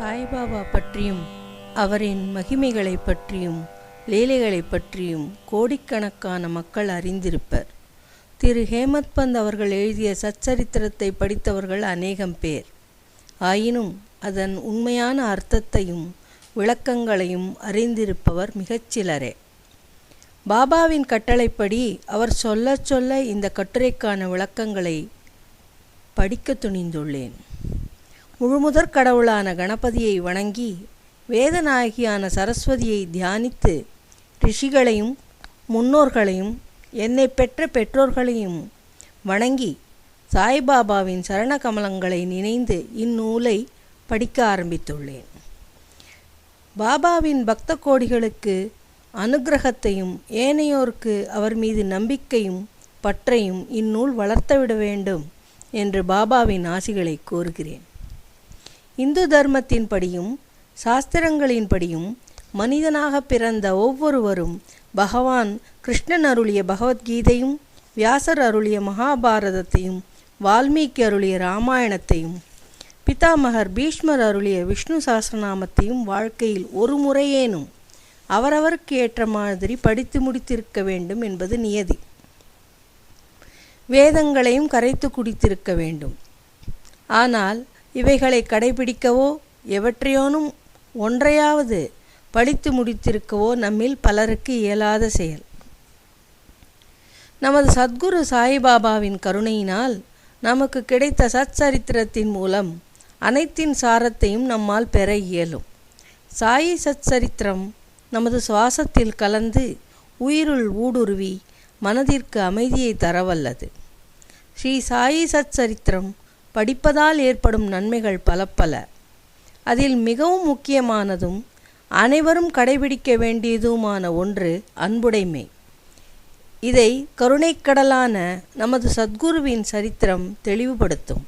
சாய்பாபா பற்றியும் அவரின் மகிமைகளை பற்றியும் லீலைகளைப் பற்றியும் கோடிக்கணக்கான மக்கள் அறிந்திருப்பர். திரு. ஹேமத் பந்த் அவர்கள் எழுதிய சச்சரித்திரத்தை படித்தவர்கள் அநேகம் பேர். ஆயினும் அதன் உண்மையான அர்த்தத்தையும் விளக்கங்களையும் அறிந்திருப்பவர் மிகச்சிலரே பாபாவின் கட்டளைப்படி அவர் சொல்ல சொல்ல இந்த கட்டுரைக்கான விளக்கங்களை படிக்க துணிந்துள்ளேன். முழுமுதற் கடவுளான கணபதியை வணங்கி வேதநாயகியான சரஸ்வதியை தியானித்து ரிஷிகளையும் முன்னோர்களையும் என்னை பெற்ற பெற்றோர்களையும் வணங்கி சாய்பாபாவின் சரண கமலங்களை நினைந்து இந்நூலை படிக்க ஆரம்பித்துள்ளேன். பாபாவின் பக்த கோடிகளுக்கு அனுக்கிரகத்தையும் ஏனையோருக்கு அவர் மீது நம்பிக்கையும் பற்றையும் இந்நூல் வளர்த்துவிட வேண்டும் என்று பாபாவின் ஆசிகளை கோருகிறேன். இந்து தர்மத்தின்படியும் சாஸ்திரங்களின்படியும் மனிதனாக பிறந்த ஒவ்வொருவரும் பகவான் கிருஷ்ணன் அருளிய பகவத்கீதையும் வியாசர் அருளிய மகாபாரதத்தையும் வால்மீகி அருளிய ராமாயணத்தையும் பிதாமகர் பீஷ்மர் அருளிய விஷ்ணு சாஸ்திரநாமத்தையும் வாழ்க்கையில் ஒரு முறையேனும் அவரவருக்கு ஏற்ற மாதிரி படித்து முடித்திருக்க வேண்டும் என்பது நியதி. வேதங்களையும் கரைத்து குடித்திருக்க வேண்டும். ஆனால் இவைகளை கடைபிடிக்கவோ எவற்றையோனும் ஒன்றையாவது படித்து முடித்திருக்கவோ நம்மில் பலருக்கு இயலாத செயல். நமது சத்குரு சாய்பாபாவின் கருணையினால் நமக்கு கிடைத்த சச்சரித்திரத்தின் மூலம் அனைத்தின் சாரத்தையும் நம்மால் பெற இயலும். சாயி சச்சரித்திரம் நமது சுவாசத்தில் கலந்து உயிருள் ஊடுருவி மனதிற்கு அமைதியை தரவல்லது. ஸ்ரீ சாயி சச்சரித்திரம் படிப்பதால் ஏற்படும் நன்மைகள் பல பல. அதில் மிகவும் முக்கியமானதும் அனைவரும் கடைபிடிக்க வேண்டியதுமான ஒன்று அன்புடைமை. இதை கருணைக்கடலான நமது சத்குருவின் சரித்திரம் தெளிவுபடுத்தும்.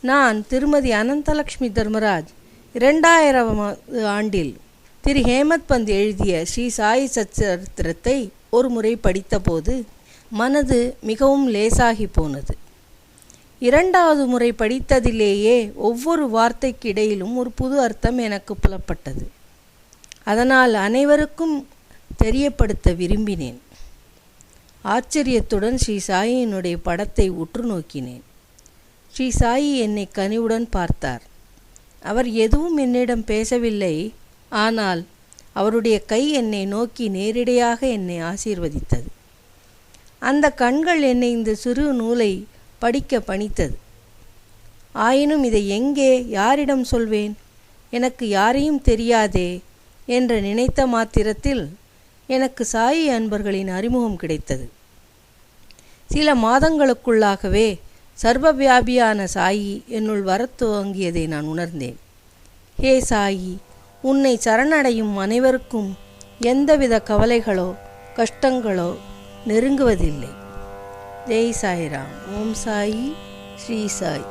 நான் திருமதி அனந்தலக்ஷ்மி தர்மராஜ் இரண்டாயிரம் ஆண்டில் திரு. ஹேமத் பந்த் எழுதிய ஸ்ரீ சாயி சச்சரித்திரத்தை ஒரு முறை படித்தபோது மனது மிகவும் லேசாகி போனது. இரண்டாவது முறை படித்ததிலேயே ஒவ்வொரு வார்த்தைக்கிடையிலும் ஒரு புது அர்த்தம் எனக்கு புலப்பட்டது. அதனால் அனைவருக்கும் தெரியப்படுத்த விரும்பினேன். ஆச்சரியத்துடன் ஸ்ரீ சாயினுடைய படத்தை உற்று நோக்கினேன். ஸ்ரீ சாயி என்னை கனிவுடன் பார்த்தார். அவர் எதுவும் என்னிடம் பேசவில்லை. ஆனால் அவருடைய கை என்னை நோக்கி நேரிடையாக என்னை ஆசீர்வதித்தது. அந்த கண்கள் என்னை இந்த சிறு நூலை படிக்க பணித்தது. ஆயினும் இதை எங்கே யாரிடம் சொல்வேன்? எனக்கு யாரையும் தெரியாதே என்று நினைத்த மாத்திரத்தில் எனக்கு சாயி அன்பர்களின் அறிமுகம் கிடைத்தது. சில மாதங்களுக்குள்ளாகவே சர்வவியாபியான சாயி என்னுள் வரத் துவங்கியதை நான் உணர்ந்தேன். ஹே சாயி உன்னை சரணடையும் அனைவருக்கும் எந்தவித கவலைகளோ கஷ்டங்களோ நெருங்குவதில்லை. ஜெய் சாய்ராம் ஓம் சாயி ஸ்ரீ சாய்